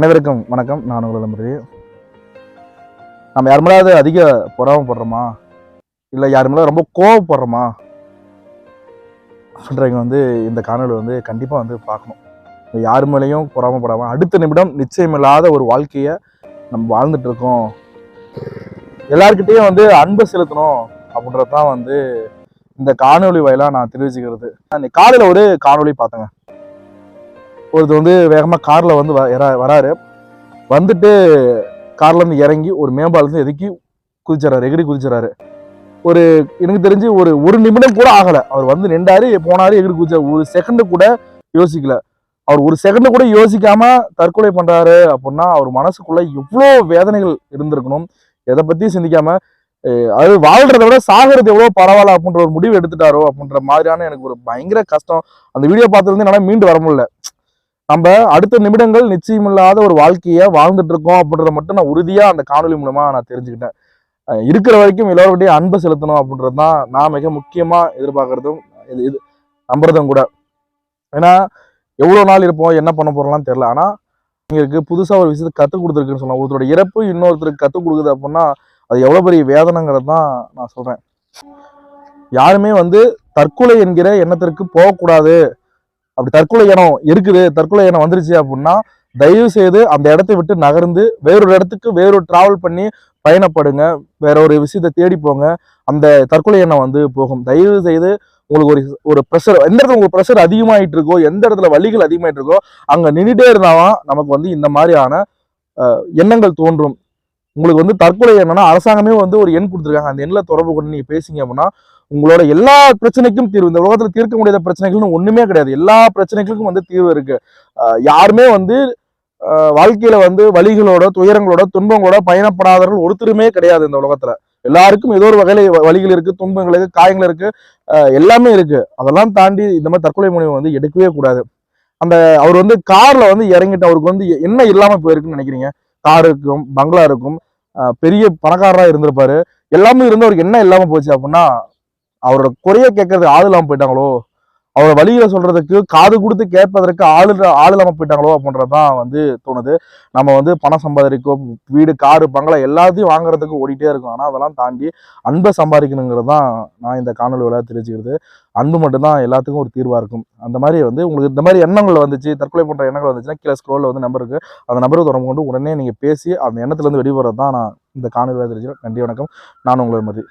அனைவருக்கும் வணக்கம். நான் உங்களோட முறை நம்ம யாருமேலாவது அதிக பொறாமப்படுறோமா இல்லை யார் மேலே ரொம்ப கோவப்படுறோமா சொல்கிறவங்க வந்து இந்த காணொளி வந்து கண்டிப்பாக வந்து பார்க்கணும். யார் மேலேயும் பொறாமப்படாமல் அடுத்த நிமிடம் நிச்சயமில்லாத ஒரு வாழ்க்கையை நம்ம வாழ்ந்துட்டு இருக்கோம். எல்லாருக்கிட்டேயும் வந்து அன்பு செலுத்தணும் அப்படின்றது தான் வந்து இந்த காணொளி வாயிலாக நான் தெரிவிச்சுக்கிறது. நான் காலையில் ஒரு காணொளி பார்த்தேங்க. ஒருத்தர் வந்து வேகமாக காரில் வந்து வ- வராரு. வந்துட்டு கார்லேருந்து இறங்கி ஒரு மேம்பாலத்துலேருந்து எதுக்கி குதிச்சிடறாரு எகிரி குதிச்சிடறாரு. ஒரு எனக்கு தெரிஞ்சு ஒரு ஒரு நிமிடம் கூட ஆகலை. அவர் வந்து நின்றாரு போனாரு எகிரி குதிச்சார். ஒரு செகண்டு கூட யோசிக்கல. அவர் ஒரு செகண்டு கூட யோசிக்காம தற்கொலை பண்றாரு அப்படின்னா அவர் மனசுக்குள்ள எவ்வளோ வேதனைகள் இருந்திருக்கணும். எதை பத்தியும் சிந்திக்காம அது வாழ்றதை விட சாகிறது எவ்வளோ பரவாயில்ல அப்படின்ற ஒரு முடிவு எடுத்துட்டாரோ அப்படின்ற மாதிரியான எனக்கு ஒரு பயங்கர கஷ்டம். அந்த வீடியோ பார்த்ததுலேருந்து என்னால் மீண்டு வர முடியல. நம்ம அடுத்த நிமிடங்கள் நிச்சயமில்லாத ஒரு வாழ்க்கையை வாழ்ந்துட்டு இருக்கோம் அப்படின்றத மட்டும் நான் உறுதியா அந்த காணொலி மூலமா நான் தெரிஞ்சுக்கிட்டேன். இருக்கிற வரைக்கும் எல்லாருக்கிட்டையும் அன்பை செலுத்தணும் அப்படின்றது தான் நான் மிக முக்கியமா எதிர்பார்க்கறதும் இது இது நம்புறதும் கூட. ஏன்னா எவ்வளோ நாள் இருப்போம் என்ன பண்ண போறோம்லாம் தெரில ஆனா இருக்கு புதுசாக ஒரு விஷயத்தை கற்றுக் கொடுத்துருக்குன்னு சொல்லலாம். ஒருத்தரோட இறப்பு இன்னொருத்தருக்கு கற்றுக் கொடுக்குது அப்படின்னா அது எவ்வளோ பெரிய வேதனைங்கிறது தான் நான் சொல்றேன். யாருமே வந்து தற்கொலை என்கிற எண்ணத்திற்கு போகக்கூடாது. அப்படி தற்கொலை எண்ணம் இருக்குது தற்கொலை இனம் வந்துருச்சு அப்படின்னா தயவு செய்து அந்த இடத்தை விட்டு நகர்ந்து வேறொரு இடத்துக்கு வேறொரு டிராவல் பண்ணி பயணப்படுங்க. வேற ஒரு விஷயத்தை தேடி போங்க. அந்த தற்கொலை எண்ணம் வந்து போகும். தயவு செய்து உங்களுக்கு ஒரு ஒரு ப்ரெஷர் எந்த இடத்துல உங்களுக்கு ப்ரெஷர் அதிகமாயிட்டு இருக்கோ எந்த இடத்துல வலிகள் அதிகமாயிட்டு இருக்கோ அங்கே நின்றுட்டே இருந்தாதான் நமக்கு வந்து இந்த மாதிரியான எண்ணங்கள் தோன்றும். உங்களுக்கு வந்து தற்கொலை என்னன்னா அரசாங்கமே வந்து ஒரு எண் கொடுத்துருக்காங்க. அந்த எண்ணில் தொடர்பு கொண்டு நீங்கள் பேசிங்க அப்படின்னா உங்களோட எல்லா பிரச்சனைக்கும் தீர்வு. இந்த உலகத்துல தீர்க்க முடியாத பிரச்சனைகள்னு ஒண்ணுமே கிடையாது. எல்லா பிரச்சனைகளுக்கும் வந்து தீர்வு இருக்கு. யாருமே வந்து வாழ்க்கையில வந்து வழிகளோட துயரங்களோட துன்பங்களோட பயணப்படாதவர்கள் ஒருத்தருமே கிடையாது இந்த உலகத்துல. எல்லாருக்கும் ஏதோ ஒரு வகையில வழிகள் இருக்கு துன்பங்கள் இருக்கு காயங்கள் இருக்கு. எல்லாமே இருக்கு. அதெல்லாம் தாண்டி இந்த மாதிரி தற்கொலை முடிவு வந்து எடுக்கவே கூடாது. அந்த அவர் வந்து கார்ல வந்து இறங்கிட்டு அவருக்கு வந்து என்ன இல்லாம போயிருக்குன்னு நினைக்கிறீங்க? கார் இருக்கும் பங்களா இருக்கும். பெரிய பணக்காரராக இருந்திருப்பாரு. எல்லாமே இருந்து அவருக்கு என்ன இல்லாம போச்சு அப்படின்னா அவரோட குறைய கேட்கறதுக்கு ஆள் இல்லாமல் போயிட்டாங்களோ? அவரோட வழியில சொல்றதுக்கு காது கொடுத்து கேட்பதற்கு ஆள் ஆள் இல்லாமல் போயிட்டாங்களோ அப்படின்றதுதான் வந்து தோணுது. நம்ம வந்து பணம் சம்பாதிக்கும் வீடு காரு பங்களா எல்லாத்தையும் வாங்குறதுக்கு ஓடிட்டே இருக்கும். ஆனால் அதெல்லாம் தாண்டி அன்பை சம்பாதிக்கணுங்கிறது தான் நான் இந்த காணொலி விளையாட தெரிஞ்சுக்கிறது. அன்பு மட்டும்தான் எல்லாத்துக்கும் ஒரு தீர்வாக இருக்கும். அந்த மாதிரி வந்து உங்களுக்கு இந்த மாதிரி எண்ணங்கள் வந்துச்சு தற்கொலை பண்ணுற எண்ணங்கள் வந்துச்சுன்னா கீழே ஸ்க்ரோலில் வந்து நம்பர் இருக்குது அந்த நம்பரை தொடர்பு கொண்டு உடனே நீங்கள் பேசி அந்த எண்ணத்துலேருந்து வெளிவரது தான் நான் இந்த காணொலி விளையாட தெரிஞ்சுக்கிறேன். நன்றி வணக்கம். நான் உங்களை மதி